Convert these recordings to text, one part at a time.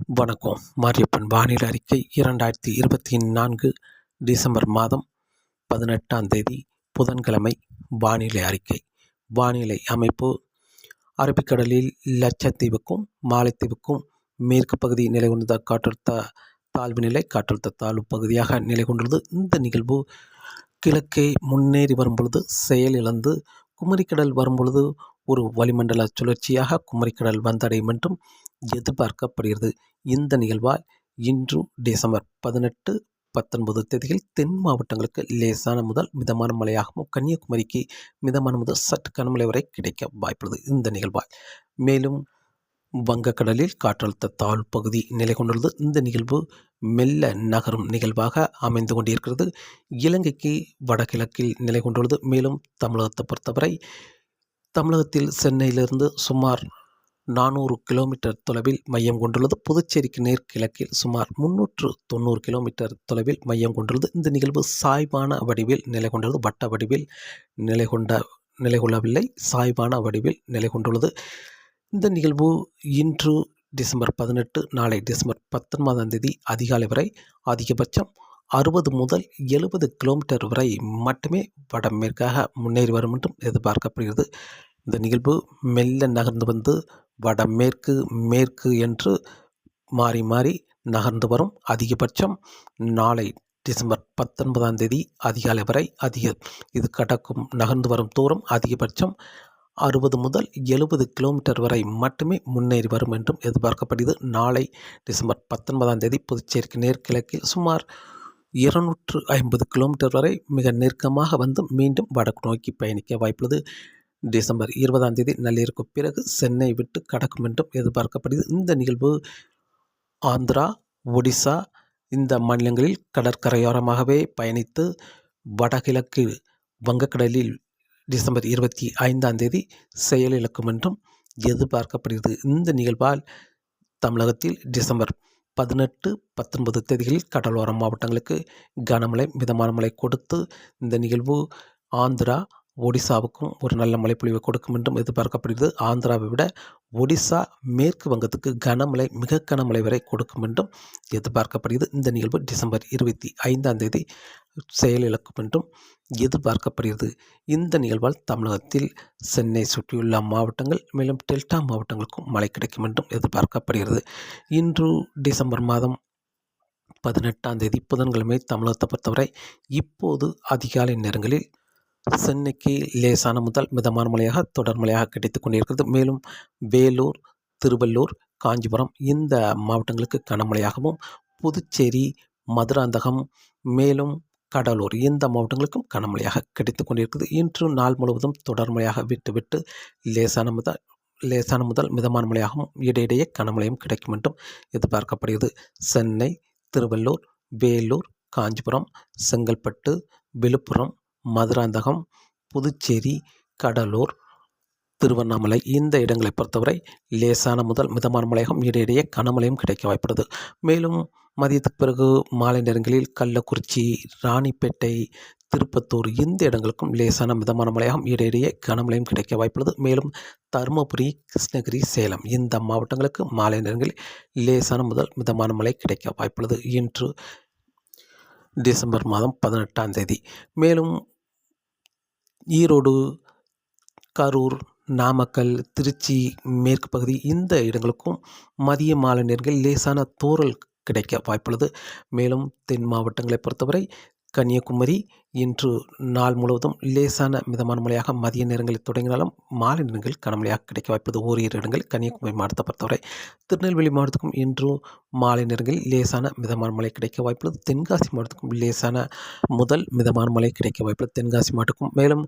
வணக்கம். மாரியப்பன் வானிலை அறிக்கை இரண்டாயிரத்தி இருபத்தி நான்கு டிசம்பர் மாதம் பதினெட்டாம் தேதி புதன்கிழமை வானிலை அறிக்கை. வானிலை அமைப்பு. அரபிக்கடலில் லட்சத்தீவுக்கும் மாலைத்தீவுக்கும் மேற்கு பகுதி நிலை கொண்ட காற்றழுத்த தாழ்வு நிலை காற்றழுத்த தாழ்வு பகுதியாக நிலை கொண்டுள்ளது இந்த நிகழ்வு கிழக்கே முன்னேறி வரும் பொழுது செயலிழந்து குமரிக்கடல் வரும் பொழுது ஒரு வளிமண்டல சுழற்சியாக குமரிக்கடல் வந்தடையும் என்றும் எதிர்பார்க்கப்படுகிறது. இந்த நிகழ்வால் இன்று டிசம்பர் பதினெட்டு பத்தொன்பது தேதியில் தென் மாவட்டங்களுக்கு லேசான முதல் மிதமான மழையாகவும் கன்னியாகுமரிக்கு மிதமான முதல் சற்று கனமழை வரை கிடைக்க வாய்ப்புள்ளது. இந்த நிகழ்வால் மேலும் வங்கக்கடலில் காற்றழுத்த தாழ்வு பகுதி நிலை கொண்டுள்ளது. இந்த நிகழ்வு மெல்ல நகரும் நிகழ்வாக அமைந்து கொண்டிருக்கிறது. இலங்கைக்கு வடகிழக்கில் நிலை கொண்டுள்ளது. மேலும் தமிழகத்தை பொறுத்தவரை தமிழகத்தில் சென்னையிலிருந்து சுமார் நானூறு கிலோமீட்டர் தொலைவில் மையம் கொண்டுள்ளது. புதுச்சேரிக்கு நேர்கிழக்கில் சுமார் முன்னூற்று தொண்ணூறு கிலோமீட்டர் தொலைவில் மையம் கொண்டுள்ளது. இந்த நிகழ்வு சாய்வான வடிவில் நிலை கொண்டுள்ளது. வட்ட வடிவில் நிலை கொண்ட நிலை கொள்ளவில்லை. சாய்வான வடிவில் நிலை கொண்டுள்ளது. இந்த நிகழ்வு இன்று டிசம்பர் பதினெட்டு நாளை டிசம்பர் பத்தொன்பதாம் தேதி அதிகாலை வரை அதிகபட்சம் அறுபது முதல் எழுபது கிலோமீட்டர் வரை மட்டுமே வடமேற்காக முன்னேறி வரும் என்றும் எதிர்பார்க்கப்படுகிறது. இந்த நிகழ்வு மெல்ல நகர்ந்து வந்து வடமேற்கு மேற்கு என்று மாறி மாறி நகர்ந்து வரும். அதிகபட்சம் நாளை டிசம்பர் பத்தொன்பதாம் தேதி அதிகாலை வரை அதிக இது கடக்கும் நகர்ந்து வரும் தூரம் அதிகபட்சம் அறுபது முதல் எழுபது கிலோமீட்டர் வரை மட்டுமே முன்னேறி வரும் என்றும் எதிர்பார்க்கப்படுகிறது நாளை டிசம்பர் பத்தொன்பதாம் தேதி புதுச்சேரிக்கு நேர்கிழக்கில் சுமார் இருநூற்று ஐம்பது கிலோமீட்டர் வரை மிக நெருக்கமாக வந்து மீண்டும் வடக்கு நோக்கி பயணிக்க வாய்ப்புள்ளது. டிசம்பர் இருபதாம் தேதி நள்ளிரவுக்கு பிறகு சென்னை விட்டு கடக்கும் என்றும் எதிர்பார்க்கப்படுகிறது. இந்த நிகழ்வு ஆந்திரா ஒடிசா இந்த மாநிலங்களில் கடற்கரையோரமாகவே பயணித்து வடகிழக்கு வங்கக்கடலில் டிசம்பர் இருபத்தி ஐந்தாம் தேதி செயலிழக்கும் என்றும் எதிர்பார்க்கப்படுகிறது. இந்த நிகழ்வால் தமிழகத்தில் டிசம்பர் பதினெட்டு பத்தொன்பது தேதிகளில் கடலோர மாவட்டங்களுக்கு கனமழை மிதமான மழை கொடுத்து இந்த நிகழ்வு ஆந்திரா ஒடிசாவுக்கும் ஒரு நல்ல மழைப்பொழிவை கொடுக்கும் என்றும் எதிர்பார்க்கப்படுகிறது. ஆந்திராவை விட ஒடிசா மேற்கு வங்கத்துக்கு கனமழை மிக கனமழை வரை கொடுக்கும் என்றும் எதிர்பார்க்கப்படுகிறது. இந்த நிகழ்வு டிசம்பர் இருபத்தி ஐந்தாம் தேதி செயலிழக்கும் என்றும் எதிர்பார்க்கப்படுகிறது. இந்த நிகழ்வால் தமிழகத்தில் சென்னை சுற்றியுள்ள மாவட்டங்கள் மேலும் டெல்டா மாவட்டங்களுக்கும் மழை கிடைக்கும் என்றும் எதிர்பார்க்கப்படுகிறது. இன்று டிசம்பர் மாதம் பதினெட்டாம் தேதி புதன்கிழமை தமிழகத்தை பொறுத்தவரை இப்போது அதிகாலை நேரங்களில் சென்னைக்கு லேசான முதல் மிதமான மழையாக தொடர் மழையாக கிடைத்து கொண்டிருக்கிறது. மேலும் வேலூர் திருவள்ளூர் காஞ்சிபுரம் இந்த மாவட்டங்களுக்கு கனமழையாகவும் புதுச்சேரி மதுராந்தகம் மேலும் கடலூர் இந்த மாவட்டங்களுக்கும் கனமழையாக கிடைத்து கொண்டிருக்கிறது. இன்று நாள் முழுவதும் தொடர் மழையாக விட்டுவிட்டு லேசான முதல் லேசான முதல் மிதமான மழையாகவும் இடையிடையே கனமழையும் கிடைக்கும் என்றும் எதிர்பார்க்கப்படுகிறது. சென்னை திருவள்ளூர் வேலூர் காஞ்சிபுரம் செங்கல்பட்டு விழுப்புரம் மதுராந்தகம் புதுச்சேரி கடலூர் திருவண்ணாமலை. இந்த இடங்களை பொறுத்தவரை லேசான முதல் மிதமான மழையும் இடையிடையே கனமழையும் கிடைக்க வாய்ப்படுது மேலும் மதியத்துக்கு பிறகு மாலை நேரங்களில் கள்ளக்குறிச்சி ராணிப்பேட்டை திருப்பத்தூர் இந்த இடங்களுக்கும் லேசான மிதமான மலையகம் இடையிடையே கனமழையும் கிடைக்க வாய்ப்புள்ளது. மேலும் தருமபுரி கிருஷ்ணகிரி சேலம் இந்த மாவட்டங்களுக்கு மாலை நேரங்களில் லேசான முதல் மிதமான மழை கிடைக்க வாய்ப்புள்ளது இன்று டிசம்பர் மாதம் பதினெட்டாம் தேதி. மேலும் ஈரோடு கரூர் நாமக்கல் திருச்சி மேற்கு பகுதி இந்த இடங்களுக்கும் மதிய மாலை நேரங்களில் லேசான தூறல் கிடைக்க வாய்ப்புள்ளது. மேலும் தென் மாவட்டங்களை பொறுத்தவரை கன்னியாகுமரி இன்று நாள் முழுவதும் லேசான மிதமான மழையாக மதிய நேரங்களில் தொடங்கினாலும் மாலை நேரங்களில் கனமழையாக கிடைக்க வாய்ப்பது ஓரிரு இடங்கள் கன்னியாகுமரி மாவட்டத்தை பொறுத்தவரை திருநெல்வேலி மாவட்டத்துக்கும் இன்று மாலை நேரங்களில் லேசான மிதமான மழை கிடைக்க வாய்ப்புள்ளது. தென்காசி மாவட்டத்துக்கும் லேசான முதல் மிதமான மழை கிடைக்க வாய்ப்புள்ளது. தென்காசி மாவட்டத்துக்கும் மேலும்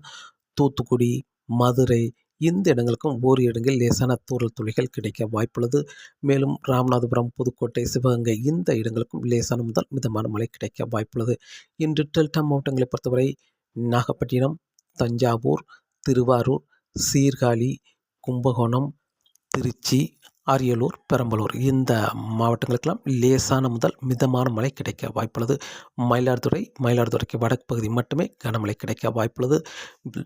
தூத்துக்குடி மதுரை இந்த இடங்களுக்கும் ஓரி இடங்களில் லேசான தூரல் துளிகள் கிடைக்க வாய்ப்புள்ளது. மேலும் ராமநாதபுரம் புதுக்கோட்டை சிவகங்கை இந்த இடங்களுக்கும் லேசான முதல் மிதமான மழை கிடைக்க வாய்ப்புள்ளது. இன்று டெல்டா மாவட்டங்களை பொறுத்தவரை நாகப்பட்டினம் தஞ்சாவூர் திருவாரூர் சீர்காழி கும்பகோணம் திருச்சி அரியலூர் பெரம்பலூர். இந்த மாவட்டங்களுக்கெல்லாம் லேசான முதல் மிதமான மழை கிடைக்க வாய்ப்புள்ளது. மயிலாடுதுறை மயிலாடுதுறைக்கு வடக்கு பகுதி மட்டுமே கனமழை கிடைக்க வாய்ப்புள்ளது.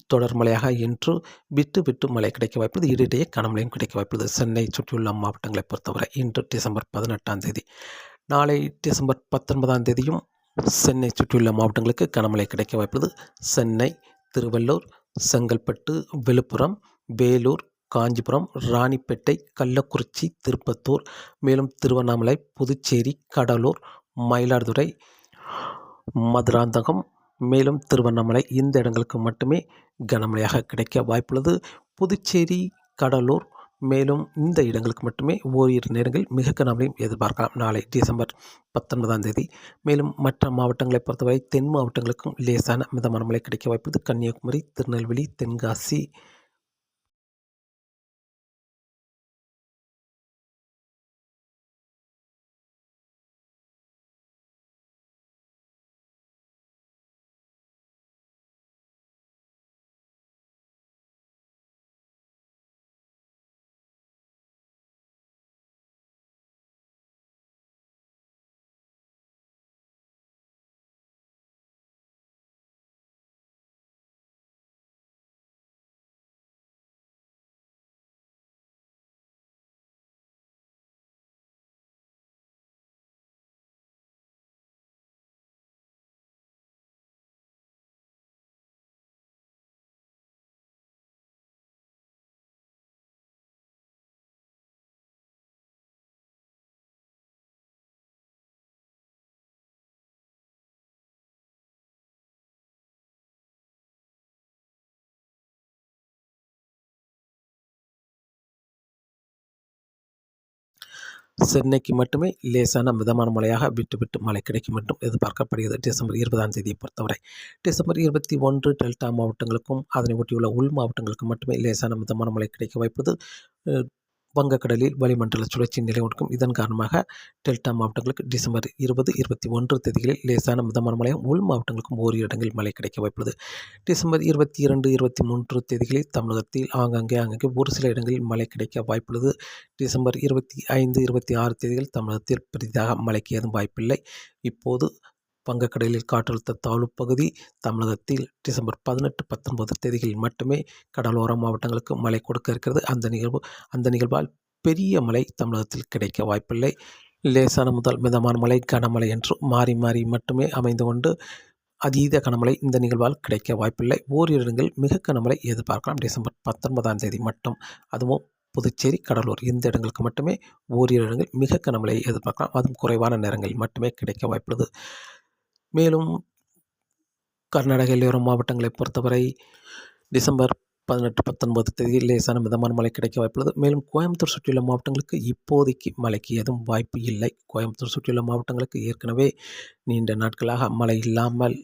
தொடர் மழையாக இன்று விட்டு விட்டு மழை கிடைக்க வாய்ப்புள்ளது. இடையிடையே கனமழையும் கிடைக்க வாய்ப்புள்ளது. சென்னை சுற்றியுள்ள மாவட்டங்களை பொறுத்தவரை இன்று டிசம்பர் பதினெட்டாம் தேதி நாளை டிசம்பர் பத்தொன்பதாம் தேதியும் சென்னை சுற்றியுள்ள மாவட்டங்களுக்கு கனமழை கிடைக்க வாய்ப்புள்ளது. சென்னை திருவள்ளூர் செங்கல்பட்டு விழுப்புரம் வேலூர் காஞ்சிபுரம் ராணிப்பேட்டை கள்ளக்குறிச்சி திருப்பத்தூர் மேலும் திருவண்ணாமலை புதுச்சேரி கடலூர் மயிலாடுதுறை மதுராந்தகம் மேலும் திருவண்ணாமலை இந்த இடங்களுக்கு மட்டுமே கனமழையாக கிடைக்க வாய்ப்புள்ளது. புதுச்சேரி கடலூர் மேலும் இந்த இடங்களுக்கு மட்டுமே ஓரிரு நேரங்களில் மிக கனமழையும் எதிர்பார்க்கலாம். நாளை டிசம்பர் பத்தொன்பதாம் தேதி. மேலும் மற்ற மாவட்டங்களை பொறுத்தவரை தென் மாவட்டங்களுக்கும் லேசான மிதமான மழை கிடைக்க வாய்ப்புள்ளது. கன்னியாகுமரி திருநெல்வேலி தென்காசி சென்னைக்கு மட்டுமே லேசான மிதமான மழையாக விட்டு விட்டு மழை கிடைக்கும் என்றும் எதிர்பார்க்கப்படுகிறது. டிசம்பர் இருபதாம் தேதியை பொறுத்தவரை டிசம்பர் இருபத்தி ஒன்று டெல்டா மாவட்டங்களுக்கும் அதனை ஒட்டியுள்ள உள் மாவட்டங்களுக்கும் மட்டுமே லேசான மிதமான மழை கிடைக்க வாய்ப்பது வங்கக்கடலில் வளிமண்டல சுழற்சி நிலை இதன் காரணமாக டெல்டா மாவட்டங்களுக்கு டிசம்பர் இருபது இருபத்தி ஒன்று தேதிகளில் லேசான மிதமான மழையும் உள் மாவட்டங்களுக்கும் ஓரிரு இடங்களில் மழை கிடைக்க வாய்ப்புள்ளது. டிசம்பர் இருபத்தி இரண்டு இருபத்தி மூன்று தேதிகளில் தமிழகத்தில் ஆங்காங்கே ஆங்காங்கே ஒரு சில இடங்களில் மழை கிடைக்க வாய்ப்புள்ளது. டிசம்பர் இருபத்தி ஐந்து இருபத்தி ஆறு தேதிகளில் தமிழகத்தில் பெரிதாக மழைக்கு ஏதும் வாய்ப்பில்லை. இப்போது வங்கக்கடலில் காற்றழுத்த தாழ்வு பகுதி தமிழகத்தில் டிசம்பர் பதினெட்டு பத்தொன்பது தேதிகளில் மட்டுமே கடலோர மாவட்டங்களுக்கு மழை கொடுக்க இருக்கிறது. அந்த நிகழ்வு அந்த நிகழ்வால் பெரிய மழை தமிழகத்தில் கிடைக்க வாய்ப்பில்லை. லேசான முதல் மிதமான மழை கனமழை என்று மாறி மாறி மட்டுமே அமைந்து கொண்டு அதீத கனமழை இந்த நிகழ்வால் கிடைக்க வாய்ப்பில்லை. ஓரிரு இடங்கள் மிக கனமழை எதிர்பார்க்கலாம். டிசம்பர் பத்தொன்பதாம் தேதி மட்டும். அதுவும் புதுச்சேரி கடலூர் இந்த இடங்களுக்கு மட்டுமே ஓரிரு இடங்கள் மிக கனமழையை எதிர்பார்க்கலாம். அதுவும் குறைவான நேரங்களில் மட்டுமே கிடைக்க வாய்ப்புள்ளது. மேலும் கர்நாடக எல்லையோர மாவட்டங்களை பொறுத்தவரை டிசம்பர் பதினெட்டு பத்தொன்பது தேதி லேசான மிதமான மழை கிடைக்க வாய்ப்புள்ளது. மேலும் கோயம்புத்தூர் சுற்றியுள்ள மாவட்டங்களுக்கு இப்போதைக்கு மழைக்கு எதுவும் வாய்ப்பு இல்லை. கோயம்புத்தூர் சுற்றியுள்ள மாவட்டங்களுக்கு ஏற்கனவே நீண்ட நாட்களாக மழை இல்லாமல்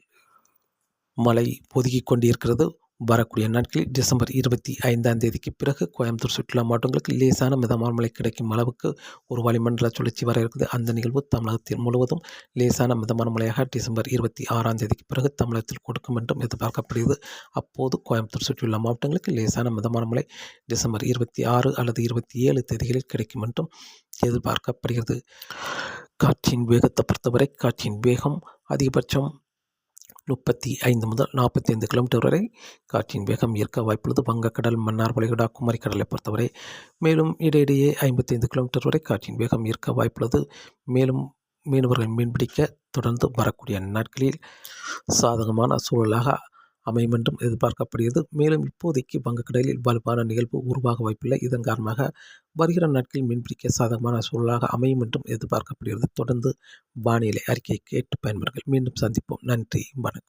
மழை ஒதுக்கிக் கொண்டிருக்கிறது. வரக்கூடிய நாட்களில் டிசம்பர் இருபத்தி ஐந்தாம் தேதிக்கு பிறகு கோயம்புத்தூர் சுற்றுலா மாவட்டங்களுக்கு லேசான மிதமான மழை கிடைக்கும் அளவுக்கு ஒரு வளிமண்டல சுழற்சி வர இருக்குது. அந்த நிகழ்வு தமிழகத்தில் முழுவதும் லேசான மிதமான மழையாக டிசம்பர் இருபத்தி ஆறாம் தேதிக்கு பிறகு தமிழகத்தில் கொடுக்கும் என்றும் எதிர்பார்க்கப்படுகிறது. அப்போது கோயம்புத்தூர் சுற்றியுள்ள மாவட்டங்களுக்கு லேசான மிதமான மழை டிசம்பர் இருபத்தி ஆறு அல்லது இருபத்தி ஏழு தேதிகளில் கிடைக்கும் என்றும் எதிர்பார்க்கப்படுகிறது. காற்றின் வேகத்தை பொறுத்தவரை காற்றின் வேகம் அதிகபட்சம் முப்பத்தி ஐந்து முதல் நாற்பத்தி ஐந்து கிலோமீட்டர் வரை. காற்றின் வேகம் இருக்க வாய்ப்புள்ளது. வங்கக்கடல் மன்னார் வளைகுடா குமரி கடலை பொறுத்தவரை. மேலும் இடையிடையே ஐம்பத்தைந்து கிலோமீட்டர் வரை காற்றின் வேகம் இருக்க வாய்ப்புள்ளது. மேலும் மீனவர்கள் மீன்பிடிக்க தொடர்ந்து வரக்கூடிய நாட்களில் சாதகமான சூழலாக அமையும் என்றும் எதிர்பார்க்கப்படுகிறது. மேலும் இப்போதைக்கு வங்கக்கடலில் வலுவான நிகழ்வு உருவாக வாய்ப்பில்லை. இதன் காரணமாக வருகிற நாட்களில் மீன்பிடிக்க சாதகமான சூழலாக அமையும் என்றும் எதிர்பார்க்கப்படுகிறது. தொடர்ந்து வானிலை அறிக்கையை கேட்டு பயன்பெறுங்கள். மீண்டும் சந்திப்போம். நன்றி. வணக்கம்.